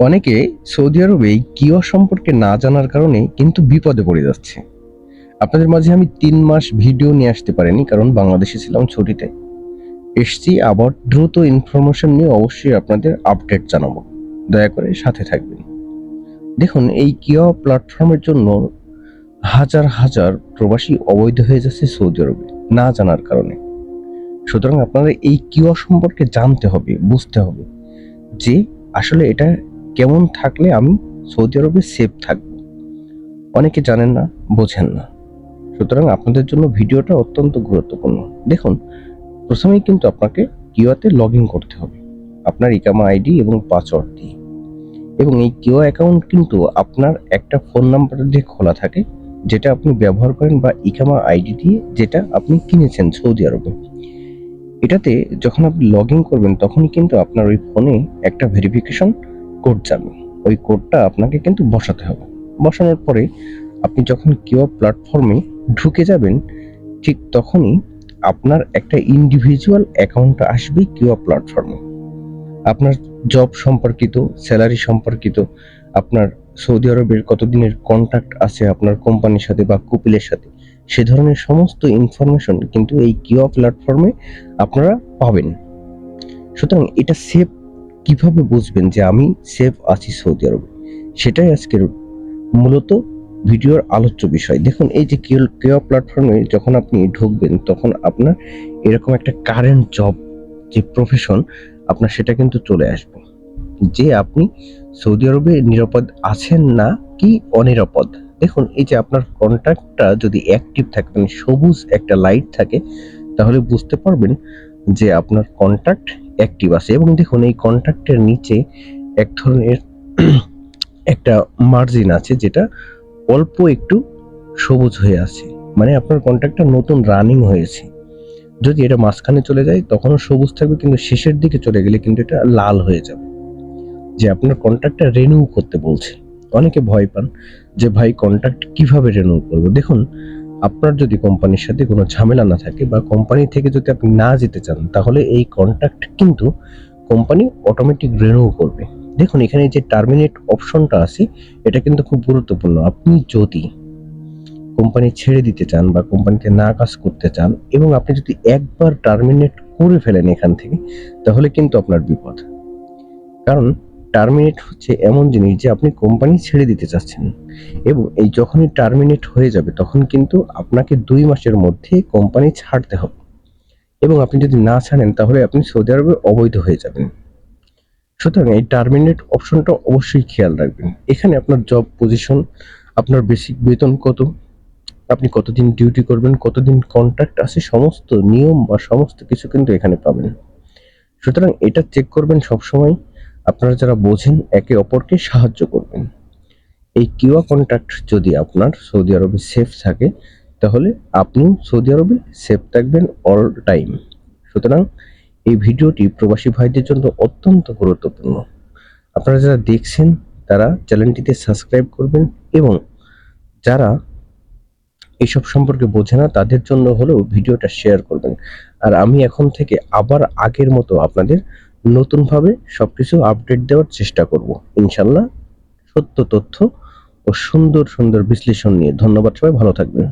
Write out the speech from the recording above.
অনেকে সৌদি আরবে কিওয়া সম্পর্কে না জানার কারণে কিন্তু বিপদে পড়ে যাচ্ছে। আপনাদের মাঝে আমি তিন মাস ভিডিও নিয়ে আসতে পারিনি, কারণ বাংলাদেশে ছিলাম ছুটিতে। এসছি আবার দ্রুত ইনফরমেশন নিয়ে অবশ্যই আপনাদের আপডেট জানাব। দয়া করে সাথে থাকবেন। দেখুন, এই কিওয়া প্ল্যাটফর্মের জন্য হাজার হাজার প্রবাসী অবৈধ হয়ে যাচ্ছে সৌদি আরবে, না জানার কারণে। সুতরাং আপনারা এই কিওয়া সম্পর্কে জানতে হবে, বুঝতে হবে যে আসলে এটা কেমন থাকলে আমি সৌদি আরবে সেফ থাকব? অনেকে জানেন না, বোঝেন না। সুতরাং আপনাদের জন্য ভিডিওটা অত্যন্ত গুরুত্বপূর্ণ। দেখুন, প্রথমেই কিন্তু আপনাকে কিওয়াতে লগ ইন করতে হবে। আপনার ইকামা আইডি এবং পাসওয়ার্ড দিয়ে। এবং এই কিওয়া অ্যাকাউন্ট কিন্তু আপনার একটা ফোন নাম্বার দিয়ে খোলা থাকে, যেটা আপনি ব্যবহার করেন বা ইকামা আইডি দিয়ে যেটা আপনি কিনেছেন সৌদি আরবে। এটাতে যখন আপনি লগ ইন করবেন তখনই কিন্তু আপনার ওই ফোনে একটা ভেরিফিকেশন কোড যাবে ওই কোডটা আপনাকে কিন্তু বসাতে হবে। বসানোর পরে আপনি যখন কিওয়া প্ল্যাটফর্মে ঢুকে যাবেন, ঠিক তখনই আপনার একটা ইন্ডিভিজুয়াল অ্যাকাউন্ট আসবে কিওয়া প্ল্যাটফর্মে। আপনার জব সম্পর্কিত স্যালারি সম্পর্কিত, আপনার সৌদি আরবের কতদিনের কন্ট্যাক্ট আছে, আপনার কোম্পানির সাথে বা কুপিলের সাথে, সে ধরনের সমস্ত ইনফরমেশন কিন্তু এই কিওয়া প্ল্যাটফর্মে আপনারা পাবেন। সুতরাং এটা সেফ কীভাবে বুঝবেন যে আমি সেফ আছি সৌদি আরবে? সেটাই আজকের মূলত ভিডিওর আলোচ্য বিষয়। দেখুন, এই যে কেওয়া প্ল্যাটফর্মে যখন আপনি ঢুকবেন, তখন আপনার এরকম একটা কারেন্ট জব যে প্রফেশন আপনার সেটা কিন্তু চলে আসবে। যে আপনি সৌদি আরবে নিরাপদ আছেন না কি অনিরাপদ? দেখুন, এই যে আপনার কন্ট্যাক্টটা যদি অ্যাক্টিভ থাকে মানে সবুজ একটা লাইট থাকে, তাহলে বুঝতে পারবেন যে আপনার কন্ট্যাক্ট অ্যাক্টিভ আছে এবং দেখুন এই কন্ট্যাক্টের নিচে এক ধরনের একটা মার্জিন আছে যেটা অল্প একটু সবুজ হয়ে আছে। মানে আপনার কন্ট্যাক্টটা নতুন রানিং হয়েছে। যদি এটা মাঝখানে চলে যায়, তখনও সবুজ থাকবে কিন্তু শেষের দিকে চলে গেলে কিন্তু এটা লাল হয়ে যাবে। যে আপনার কন্ট্যাক্টটা রেনিউ করতে বলছে। অনেকে ভয় পান যে ভাই কন্ট্যাক্ট কীভাবে রেনিউ করব? দেখুন আপনার যদি কোম্পানির সাথে কোনো ঝামেলা না থাকে বা কোম্পানি থেকে যদি আপনি না যেতে চান, তাহলে এই কন্ট্যাক্ট কিন্তু কোম্পানি অটোমেটিক রেনিউ করবে। দেখুন, এখানে যে টার্মিনেট অপশনটা আছে, এটা কিন্তু খুব গুরুত্বপূর্ণ। আপনি যদি কোম্পানি ছেড়ে দিতে চান বা কোম্পানিতে না কাজ করতে চান এবং আপনি যদি একবার টার্মিনেট করে ফেলেন এখান থেকে, তাহলে কিন্তু আপনার বিপদ। কারণ টার্মিনেট হচ্ছে এমন জিনিস যে আপনি কোম্পানি ছেড়ে দিতে চাচ্ছেন। এবং এই যখনই টার্মিনেট হয়ে যাবে, তখন কিন্তু আপনাকে দুই মাসের মধ্যে কোম্পানি ছাড়তে হবে। এবং আপনি যদি না ছাড়েন, তাহলে আপনি সৌদি আরবে অবৈধ হয়ে যাবেন। সুতরাং এই টার্মিনেট অপশনটা অবশ্যই খেয়াল রাখবেন। এখানে আপনার জব পজিশন আপনার বেসিক বেতন কত, আপনি কতদিন ডিউটি করবেন, কতদিন কন্ট্রাক্ট আছে, সমস্ত নিয়ম বা সমস্ত কিছু কিন্তু এখানে পাবেন। সুতরাং এটা চেক করবেন সবসময়। আপনারা যারা বোঝেন, একে অপরকে সাহায্য করবেন। এই কিউয়া কন্ট্রাক্ট যদি আপনার সৌদি আরবে সেফ থাকে, তাহলে আপনি সৌদি আরবে সেফ থাকবেন অল টাইম সুতরাং এই ভিডিওটি প্রবাসী ভাইদের জন্য অত্যন্ত গুরুত্বপূর্ণ। আপনারা যারা দেখছেন, তারা চ্যানেলটিতে সাবস্ক্রাইব করবেন এবং যারা এইসব সম্পর্কে বোঝে না, তাদের জন্য হলেও ভিডিওটা শেয়ার করবেন। আর আমি এখন থেকে আবার আগের মতো আপনাদের নতুনভাবে সবকিছু আপডেট দেওয়ার চেষ্টা করব। ইনশাল্লাহ সত্য তথ্য ও সুন্দর সুন্দর বিশ্লেষণ নিয়ে। ধন্যবাদ সবাই, ভালো থাকবেন।